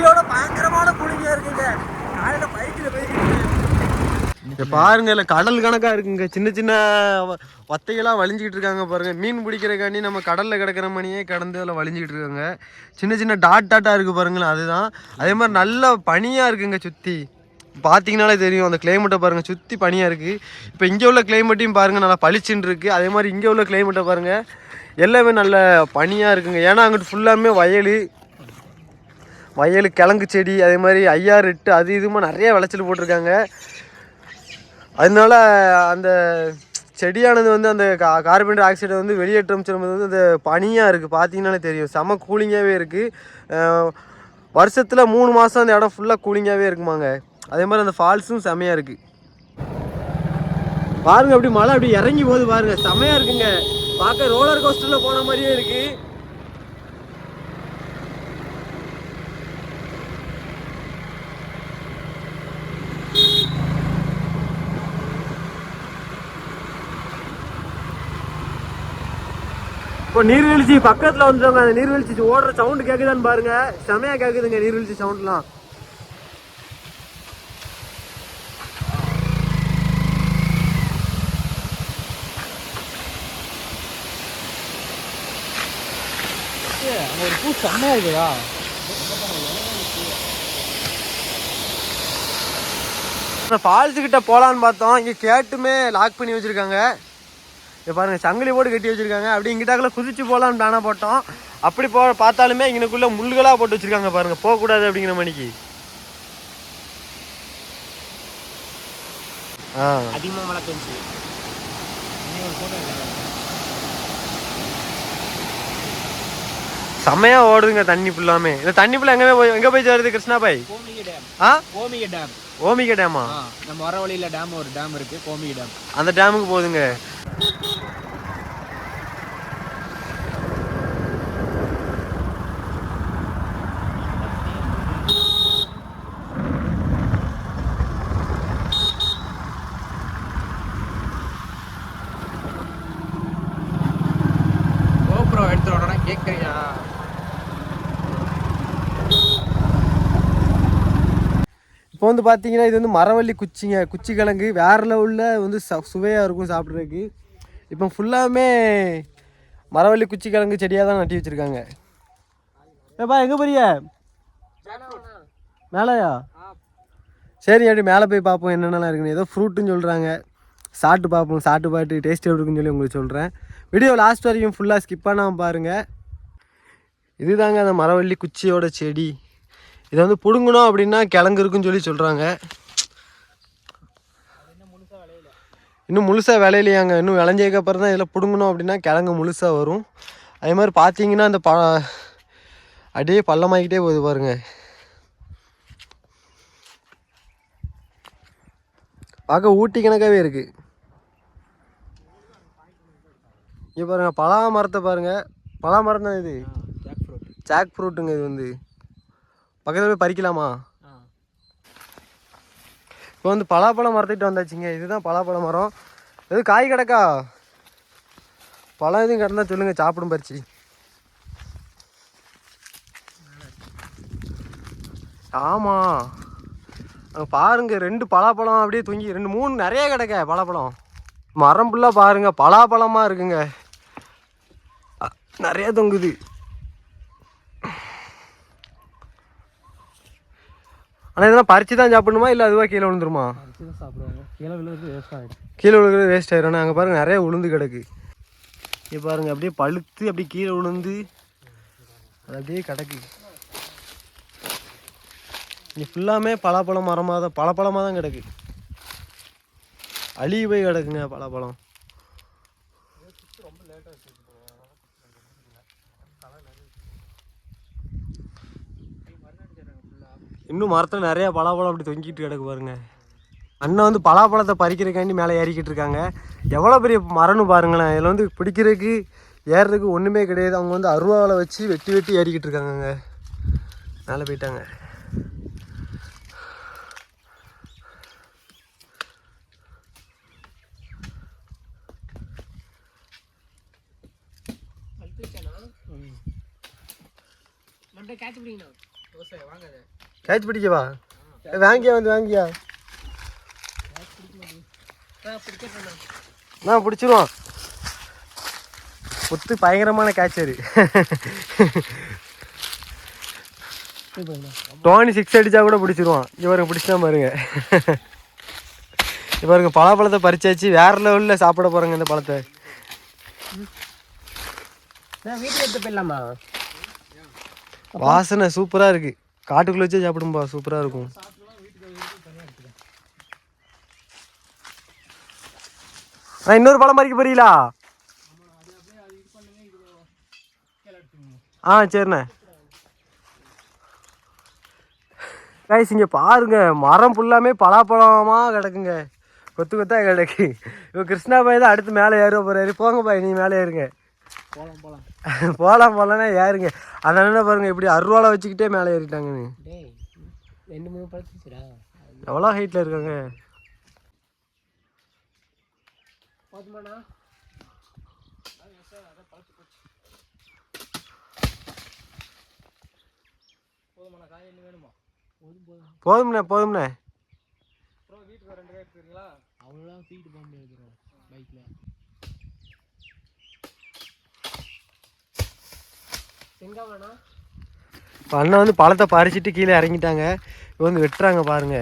வெயிலோட பயங்கரமான குளிங்க இருக்குங்க. காலையில பைக்கில் போய்கிட்டு பாருங்க இல்ல கடல் கணக்கா இருக்குங்க. சின்ன சின்ன வத்தைகளாக வலிஞ்சிக்கிட்டு இருக்காங்க பாருங்க. மீன் பிடிக்கிறக்காண்டி நம்ம கடலில் கிடக்கிற மணியே கடந்து அதில் வலிஞ்சிக்கிட்டு இருக்காங்க. சின்ன சின்ன டாட் டாட்டாக இருக்குது பாருங்களேன் அதுதான். அதே மாதிரி நல்ல பனியாக இருக்குங்க சுத்தி. பார்த்தீங்கனாலே தெரியும் அந்த கிளைமேட்டை பாருங்க சுற்றி பனியாக இருக்குது இப்போ இங்கே உள்ள கிளைமேட்டையும் பாருங்கள் நல்லா பளிச்சுன்னு இருக்குது அதே மாதிரி இங்கே உள்ள கிளைமேட்டை பாருங்கள் எல்லாமே நல்ல பனியாக இருக்குங்க. ஏன்னா அங்கிட்டு ஃபுல்லாமே வயல். வயல் கிழங்கு செடி அதே மாதிரி ஐயாறு இட்டு அது இதுமா நிறைய விளைச்சல் போட்டிருக்காங்க. அதனால அந்த செடியானது வந்து அந்த கா கார்பன் டை ஆக்சைடை வந்து வெளியேற்றம் செல்லும்போது வந்து அந்த பனியாக இருக்குது பார்த்தீங்கன்னாலே தெரியும். செம கூலிங்காகவே இருக்குது வருஷத்தில் மூணு மாதம் அந்த இடம் ஃபுல்லாக கூலிங்காகவே இருக்குமாங்க. அதே மாதிரி அந்த ஃபால்ஸும் செமையாக இருக்குது பாருங்க அப்படி மழை அப்படி இறங்கி போகுது பாருங்கள் செமையாக இருக்குங்க. பார்க்க ரோலர் கோஸ்டரில் போன மாதிரியே இருக்குது இப்போ நீர்வீழ்ச்சி பக்கத்தில் வந்துட்டோங்க அந்த நீர்வீழ்ச்சி ஓடுற சவுண்டு கேட்குதான்னு பாருங்க. செமையா கேட்குதுங்க நீர்வீழ்ச்சி சவுண்ட்லாம் ஒரு பூ செம்மையா இருக்குதா ஃபால்ஸ் கிட்ட போகலான்னு பார்த்தோம். இங்கே கேட்டுமே லாக் பண்ணி வச்சுருக்காங்க. இங்க பாருங்க சங்கிலி போட்டு கட்டி வச்சிருக்காங்க. அப்படி இங்கிட்டாக்குள்ள குதிச்சு போகலான்னு பிளான போட்டோம். அப்படி போ பார்த்தாலுமே இங்கனுக்குள்ள முள்ளுகளா போட்டு வச்சிருக்காங்க பாருங்க. போகக்கூடாது அப்படிங்கிற மணிக்கு. ஆ. அதிகமாக மழை பெஞ்சு. செம்மையா ஓடுதுங்க தண்ணி ஃபுல்லாமே இந்த தண்ணி ஃபுல்லா எங்க போய் எங்க போய் சேருது கிருஷ்ணா பாய் கோமிகை டேம் ஆ கோமிகை டேம் ஓமிக நம்ம வர வழியில டேம் ஒரு டேம் இருக்கு. கோமிகை டேம் அந்த டேமுக்கு போகுதுங்க. கேட்குறியா? இப்போ வந்து பார்த்தீங்கன்னா இது வந்து மரவள்ளி குச்சிங்க குச்சி கிழங்கு வேற லெவலில் வந்து ச சுவையாக இருக்கும் சாப்பிட்றதுக்கு. இப்போ ஃபுல்லாமே மரவள்ளி குச்சி கிழங்கு செடியாக தான் நட்டி வச்சுருக்காங்க. ஏப்பா எங்கே போறிய மேலேயா? சரி அப்படி மேலே போய் பார்ப்போம் என்னென்னலாம் இருக்குன்னு. ஏதோ ஃப்ரூட்டுன்னு சொல்கிறாங்க சாப்பிட்டு பார்ப்போம். சாப்பிட்டு பார்த்து டேஸ்ட் எப்படி இருக்குன்னு சொல்லி உங்களுக்கு சொல்கிறேன் வீடியோ லாஸ்ட் வரைக்கும் ஃபுல்லாக ஸ்கிப் பண்ணாமல் பாருங்கள் இதுதாங்க அந்த மரவள்ளி குச்சியோட செடி. இதை வந்து பிடுங்கணும் அப்படின்னா கிழங்கு இருக்குன்னு சொல்லி சொல்கிறாங்க இன்னும் முழுசாக விளையலையாங்க இன்னும் விளைஞ்சதுக்கு அப்புறம் தான் இதில் பிடுங்கணும் அப்படின்னா கிழங்கு முழுசாக வரும். அதே மாதிரி பார்த்தீங்கன்னா அந்த ப அப்படியே பள்ளமாக்கிட்டே போகுது பாருங்க. பார்க்க ஊட்டி கணக்காகவே இருக்குது இங்கே பாருங்க பலா மரத்தை பாருங்க. பலா மரம் தான் இது? ஜாக் ஃப்ரூட் ஜாக் ஃப்ரூட்டுங்க இது வந்து. பக்கத்தில் போய் பறிக்கலாமா? இப்போ வந்து பலாப்பழம் மரத்திட்டு வந்தாச்சுங்க. இதுதான் பலாப்பழ மரம். எது காய் கிடக்கா? பழம் எதுவும் கிடந்தா சொல்லுங்கள் சாப்பிடும் பறிச்சு. ஆமா. அங்க பாருங்க ரெண்டு பலாப்பழம் அப்படியே தூங்கி ரெண்டு மூணு நிறைய கிடக்க பலாப்பழம். மரம் ஃபுல்லாக பாருங்க பலாப்பழமா இருக்குங்க. நிறைய தொங்குது. ஆனால் இதெல்லாம் பறிச்சு தான் சாப்பிடணுமா? இல்லை அதுவாக கீழே விழுந்துருமா? தான் சாப்பிடுவாங்க. கீழே விழுறது வேஸ்ட் ஆகிடும் கீழே விழுகிறது வேஸ்ட் ஆயிரும். அங்கே பாருங்க நிறைய உளுந்து கிடக்கு. இங்கே பாருங்க அப்படியே பழுத்து அப்படியே கீழே விழுந்து அது அப்படியே கிடக்கு. இங்கே ஃபுல்லாமே பலாப்பழம் மரமாக தான் பழப்பழமாக தான் கிடக்கு. அழுகி போய் கிடக்குங்க பலாப்பழம். இன்னும் மரத்தில் நிறைய பலாப்பழம் அப்படி தொங்கிட்டு கிடக்கு பாருங்க. அண்ணன் வந்து பலாப்பழத்தை பறிக்கிறதுக்காண்டி மேலே ஏறிக்கிட்டு இருக்காங்க. எவ்வளோ பெரிய மரம்னு பாருங்களேன். இதில் வந்து பிடிக்கிறதுக்கு ஏறுறதுக்கு ஒன்றுமே கிடையாது. அவங்க வந்து அருவாவில் வச்சு வெட்டி வெட்டி ஏறிக்கிட்டு இருக்காங்கங்க. மேலே போயிட்டாங்க. மண்டை கேட்ச் பிடிக்கணும் விவசாயி வாங்க அது. கேட்ச் பிடிக்கவா வாங்கியா வந்து வாங்கியா. நான் பிடிச்சிருவோம் புத்து பயங்கரமான கேட்சரு டோனி சிக்ஸ் அடிச்சா கூட பிடிச்சிருவான். இவருக்கு பிடிச்சா பாருங்க. இவருக்கு பலாப்பழத்தை பறிச்சாச்சு. வேற லெவலில் சாப்பிட போறாங்க இந்த பழத்தை. வாசனை சூப்பராக இருக்கு. காட்டுக்குள்ளே வச்சே சாப்பிடும்பா சூப்பராக இருக்கும். இன்னொரு பழம் பறிக்க போறீங்களா? ஆ சரிண்ணே. கைஸ் இங்கே பாருங்க மரம் ஃபுல்லாமே பலாப்பழமாக கிடக்குங்க. கொத்து கொத்தா கிடக்கு. இப்போ கிருஷ்ணா பாய் தான் அடுத்து மேலே ஏறுவோம் போகிறாரு போங்க பாய் நீ மேலே ஏறுங்க. போகலாம் போகலாம் போகலாம் போகலான்னா ஏறுங்க அதனால பாருங்க இப்படி அருவாளை வச்சுக்கிட்டே மேலே ஏறிட்டாங்கன்னு. ரெண்டு மூணு பழத்துச்சுடா எவ்வளோ ஹைட்டில் இருக்காங்க? போதுமாண்ணா. போதுமாண்ணா போதும்ண்ணே வீட்டுக்கு ரெண்டு காய் எடுத்துக்கிறீங்களா அவ்வளோதான் தூக்கிட்டு போக முடியாது பைக்கில் எங்கே வேணா இப்போ அண்ணன் வந்து பழத்தை பறிச்சிட்டு கீழே இறங்கிட்டாங்க. இப்போ வந்து வெட்டுறாங்க பாருங்க.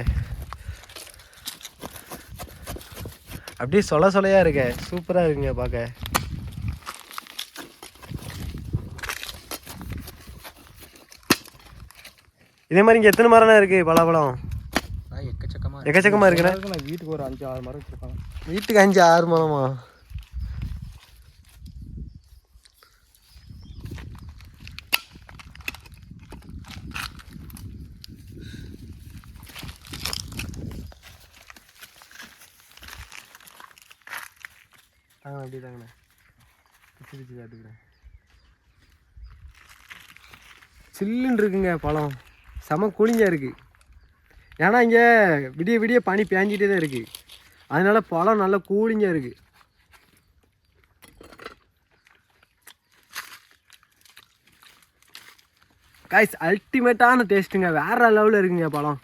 அப்படியே சொல சொலையா இருக்க. சூப்பராக இருக்குங்க பார்க்க. இதே மாதிரி இங்கே எத்தனை மரம்னா இருக்கு? பலாப்பழம். எக்கச்சக்கமாக எக்கச்சக்கமா இருக்குண்ணே. நான் வீட்டுக்கு ஒரு அஞ்சு ஆறு மரம் வச்சுருப்பாங்க வீட்டுக்கு அஞ்சு ஆறு மரமா? தாங்கண்ணா அப்படி தாங்கண்ணா பிச்சு பிச்சு காட்டுக்கிறேன். சில்லுன்னு இருக்குங்க பழம். செம கூலிங்காக இருக்குது ஏன்னா இங்கே விடிய விடிய பனி பேஞ்சிட்டே தான் இருக்குது அதனால பழம் நல்லா கூலிங்காக இருக்குது காய்ஸ் அல்டிமேட்டான டேஸ்ட்டுங்க வேறு லெவலில் இருக்குங்க பழம்.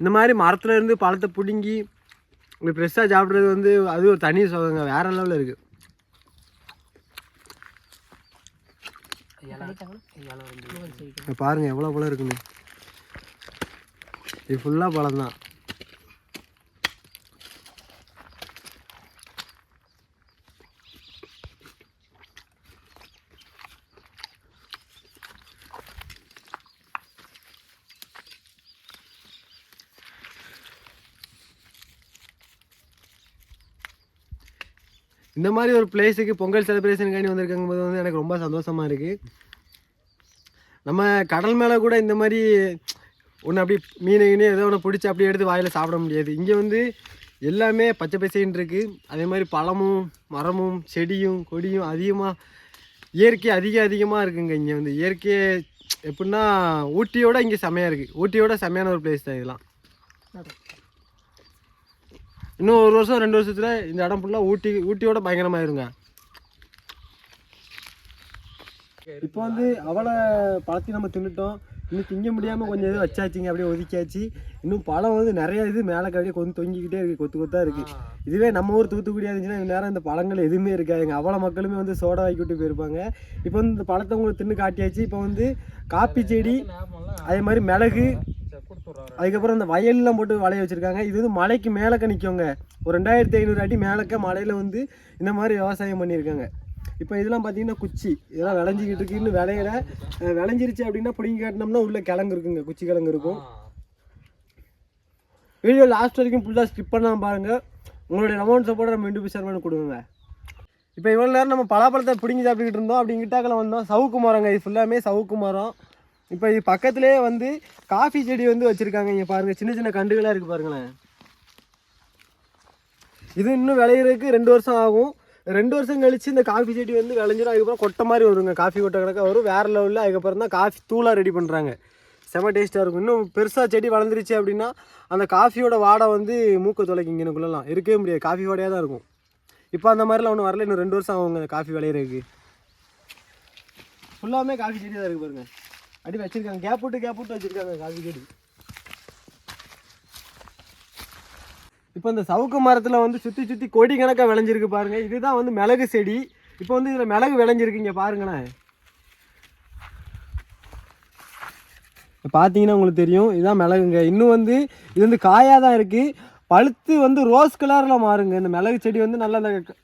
இந்த மாதிரி மரத்தில் இருந்து பழத்தை பிடுங்கி இப்படி ஃப்ரெஷ்ஷாக சாப்பிட்றது வந்து அது ஒரு தனி சுகங்க வேற லெவலில் இருக்கு. இங்க பாருங்க எவ்வளோ பழம் இருக்குன்னு. இது ஃபுல்லாக பழம் தான் இந்த மாதிரி ஒரு பிளேஸுக்கு பொங்கல் செலிப்ரேஷனுக்காண்டி வந்திருக்காங்க போது வந்து எனக்கு ரொம்ப சந்தோஷமாக இருக்குது நம்ம கடல் மேலே கூட இந்த மாதிரி ஒன்று அப்படி மீன் கீனு ஏதோ ஒன்று பிடிச்சி அப்படியே எடுத்து வாயில் சாப்பிட முடியாது. இங்கே வந்து எல்லாமே பச்சை பசைன்னு இருக்குது அதே மாதிரி பழமும் மரமும் செடியும் கொடியும் அதிகமாக இயற்கை அதிக அதிகமாக இருக்குங்க இங்கே வந்து. இயற்கையை எப்படின்னா ஊட்டியோட இங்கே செமையாக இருக்குது ஊட்டியோட செமையான ஒரு பிளேஸ் தான் இதெல்லாம். இன்னும் ஒரு வருஷம் ரெண்டு வருஷத்துல இந்த இடம் ஃபுல்லாக ஊட்டி ஊட்டியோட பயங்கரமாயிருங்க. இப்போ வந்து அவளை பழத்தையும் நம்ம தின்னுட்டோம். இன்னும் திங்க முடியாமல் கொஞ்சம் இது வச்சாச்சுங்க அப்படியே ஒதுக்கியாச்சு. இன்னும் பழம் வந்து நிறைய இது மேலே அப்படியே கொஞ்சம் தொங்கிக்கிட்டே இருக்குது கொத்து கொத்தா இருக்குது இதுவே நம்ம ஊர் தூத்துக்குடியாக இருந்துச்சுன்னா இந்த நேரம் இந்த பழங்கள் எதுவுமே இருக்காதுங்க. அவ்வளோ மக்களுமே வந்து சோடா வாங்கி விட்டு போயிருப்பாங்க. இப்போ வந்து இந்த பழத்தை உங்களுக்கு தின்னு காட்டியாச்சு. இப்போ வந்து காப்பி செடி அதே மாதிரி மிளகு அதுக்கப்புறம் இந்த வயல்லாம் போட்டு வளைய வச்சிருக்காங்க. இது வந்து மலைக்கு மேலக்க நிற்கோங்க ஒரு ரெண்டாயிரத்தி ஐநூறு அடி மேலக்க மலையில் வந்து இந்த மாதிரி விவசாயம் பண்ணியிருக்காங்க. இப்போ இதெல்லாம் பார்த்தீங்கன்னா குச்சி. இதெல்லாம் விளைஞ்சிக்கிட்டு இருக்கு. இன்னும் விளைஞ்சிருச்சு அப்படின்னா பிடிங்கி காட்டினோம்னா உள்ள கிழங்கு இருக்குங்க. குச்சி கிழங்கு இருக்கும். வீடியோ லாஸ்ட் வரைக்கும் ஃபுல்லாக ஸ்கிப் பண்ணலாம் பாருங்கள் உங்களுடைய அமௌண்ட் சப்போர்ட் நம்ம இண்டு ஷேர் கொடுங்க. இப்போ இவ்வளோ நேரம் நம்ம பலாப்பழத்தை பிடிங்கி சாப்பிட்டுக்கிட்டு இருந்தோம். அப்படி வந்தோம். சவுக்கு மரங்க. இது ஃபுல்லாமே சவுக்கு மரம். இப்போ இது பக்கத்துலேயே வந்து காஃபி செடி வந்து வச்சுருக்காங்க. இங்கே பாருங்கள் சின்ன சின்ன கண்டுகளாக இருக்குது பாருங்களேன். இது இன்னும் விளையிறதுக்கு ரெண்டு வருஷம் ஆகும். ரெண்டு வருஷம் கழிச்சு இந்த காஃபி செடி வந்து விளைஞ்சிடும் அதுக்கப்புறம் கொட்டை மாதிரி வருங்க. காஃபி கொட்டை கணக்காக வரும். வேறு லெவலில் அதுக்கப்புறம் தான் காஃபி தூளாக ரெடி பண்ணுறாங்க செம டேஸ்ட்டாக இருக்கும். இன்னும் பெருசாக செடி வளர்ந்துருச்சு அப்படின்னா அந்த காஃபியோட வாடை வந்து மூக்க தொலைக்கும் இங்கனுக்குள்ளலாம் இருக்கவே முடியாது. காஃபி வாடையாக தான் இருக்கும். இப்போ அந்த மாதிரிலாம் ஒன்றும் வரல. இன்னும் ரெண்டு வருஷம் ஆகுங்க காஃபி விளையிறதுக்கு. ஃபுல்லாமே காஃபி செடி தான் இருக்குது பாருங்கள் அடி வச்சிருக்காங்க. கேப் விட்டு கேப் விட்டு வச்சிருக்காங்க. காவி செடி இப்போ இந்த சவுக்கு மரத்தில் வந்து சுற்றி சுற்றி கொடி கணக்காக விளைஞ்சிருக்கு பாருங்க. இதுதான் வந்து மிளகு செடி. இப்போ வந்து இதில் மிளகு விளைஞ்சிருக்கீங்க பாருங்களேன். பார்த்தீங்கன்னா உங்களுக்கு தெரியும். இதுதான் மிளகுங்க. இன்னும் வந்து இது வந்து காயாக தான் இருக்குது பழுத்து வந்து ரோஸ் கலரில் மாறுங்க. இந்த மிளகு செடி வந்து நல்லா இந்த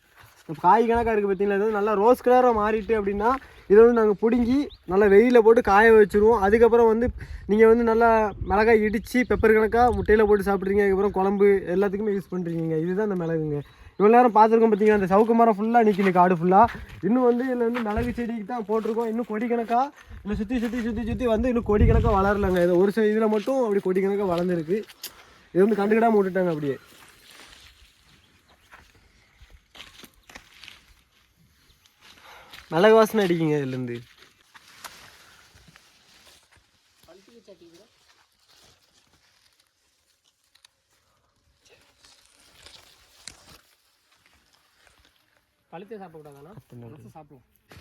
காய் கணக்காக இருக்குது பார்த்தீங்களா இது நல்லா ரோஸ் கலராக மாறிட்டு அப்படின்னா இதை வந்து நாங்கள் பிடுங்கி நல்லா வெயிலில் போட்டு காய வச்சுருவோம். அதுக்கப்புறம் வந்து நீங்கள் வந்து நல்லா மிளகாய் இடித்து பெப்பர் கணக்காக முட்டையில் போட்டு சாப்பிட்றீங்க. அதுக்கப்புறம் குழம்பு எல்லாத்துக்குமே யூஸ் பண்ணுறீங்க இதுதான் அந்த மிளகுங்க. இவ்வளோ நேரம் பார்த்துருக்கோம் பார்த்தீங்கன்னா அந்த சவுக்கு மரம் ஃபுல்லாக நிற்கிது காடு ஃபுல்லாக இன்னும் வந்து இதில் வந்து மிளகு செடிக்கு தான் போட்டிருக்கோம். இன்னும் கொடி கணக்காக இல்லை சுற்றி சுற்றி சுற்றி சுற்றி வந்து இன்னும் கொடி கணக்காக வளரலங்க. இது ஒரு சில இதில் மட்டும் அப்படி கொடி கணக்காக வளர்ந்துருக்கு. இது வந்து கண்டுக்கிடாமல் விட்டுட்டாங்க அப்படியே. மிளகு வாசனை அடிக்குங்க இதுலேருந்து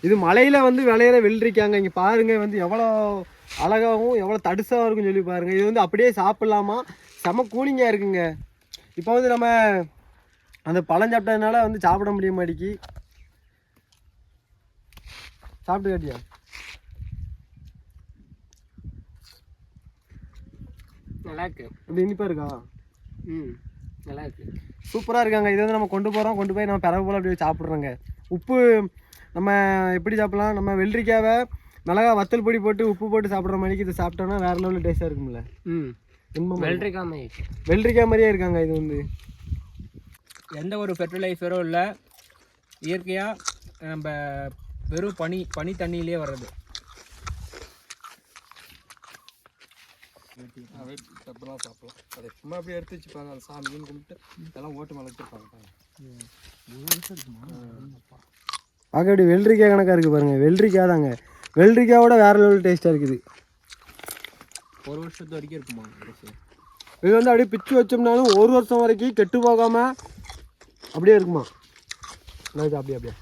இது மலையில் வந்து விளையிற வெள்ளரிக்காங்க இங்கே பாருங்க வந்து எவ்வளோ அழகாகவும் எவ்வளோ தடுசாகவும் இருக்குன்னு சொல்லி பாருங்க. இது வந்து அப்படியே சாப்பிட்லாமா? செம கூலிங்காக இருக்குங்க. இப்போ வந்து நம்ம அந்த பழம் சாப்பிட்டதுனால வந்து சாப்பிட முடிய மாட்டேங்கி சாப்பிட்டு காட்டியா நல்லா இருக்கு இப்படி இனிப்பாக இருக்கா? ம் நல்லா இருக்கு சூப்பராக இருக்காங்க. இது வந்து நம்ம கொண்டு போகிறோம் கொண்டு போய் நம்ம பிறகு போல் அப்படியே சாப்பிட்றோங்க. உப்பு நம்ம எப்படி சாப்பிட்லாம்? நம்ம வெள்ளரிக்காவை மிளகா வத்தல் பொடி போட்டு உப்பு போட்டு சாப்பிட்ற மாதிரிக்கு இது சாப்பிட்டோன்னா வேறு லெவலில் டேஸ்ட்டாக இருக்கும்ல. ம் இன்பம் வெள்ளரிக்காம வெள்ளரிக்காய் மாதிரியே இருக்காங்க இது வந்து. எந்த ஒரு ஃபெர்டிலைசரும் இல்லை. இயற்கையாக நம்ம வெறும் பனி பனி தண்ணியிலே வர்றது. டப்பெல்லாம் சாப்பிடலாம். அதை சும்மா அப்படியே எடுத்து வச்சுப்பாங்க அதை சாமின்னு கும்பிட்டு இதெல்லாம் ஓட்டு மேலே வச்சுருப்பாங்க பார்க்க அப்படி வெள்ளரிக்காய் கணக்காக இருக்குது பாருங்கள் வெள்ளரிக்காய் தாங்க. வெள்ளரிக்காயோட வேறு லெவல் டேஸ்ட்டாக இருக்குது. ஒரு வருஷத்து வரைக்கும் இருக்குமா இது வந்து அப்படியே பிச்சு வச்சோம்னாலும் ஒரு வருஷம் வரைக்கும் கெட்டு போகாமல் அப்படியே இருக்குமா? நல்லா இது அப்படியே அப்படியே.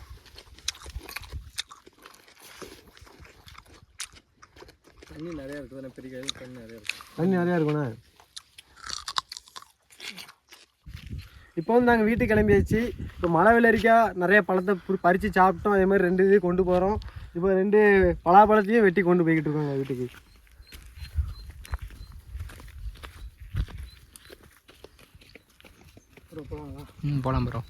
தண்ணி நிறையா இருக்குது பெரிய கையில் தண்ணி நிறையா இருக்குது தண்ணி நிறையா இருக்குண்ணே. இப்போ வந்து நாங்கள் வீட்டுக்கு கிளம்பியாச்சு. இப்போ மழை வெள்ளரிக்காய் நிறைய பழத்தை பறித்து சாப்பிட்டோம். அதே மாதிரி ரெண்டு இது கொண்டு போகிறோம் இப்போ ரெண்டு பலாப்பழத்தையும் வெட்டி கொண்டு போய்கிட்டு இருக்கோங்க வீட்டுக்கு. ம் போகலாம் ப்ரோ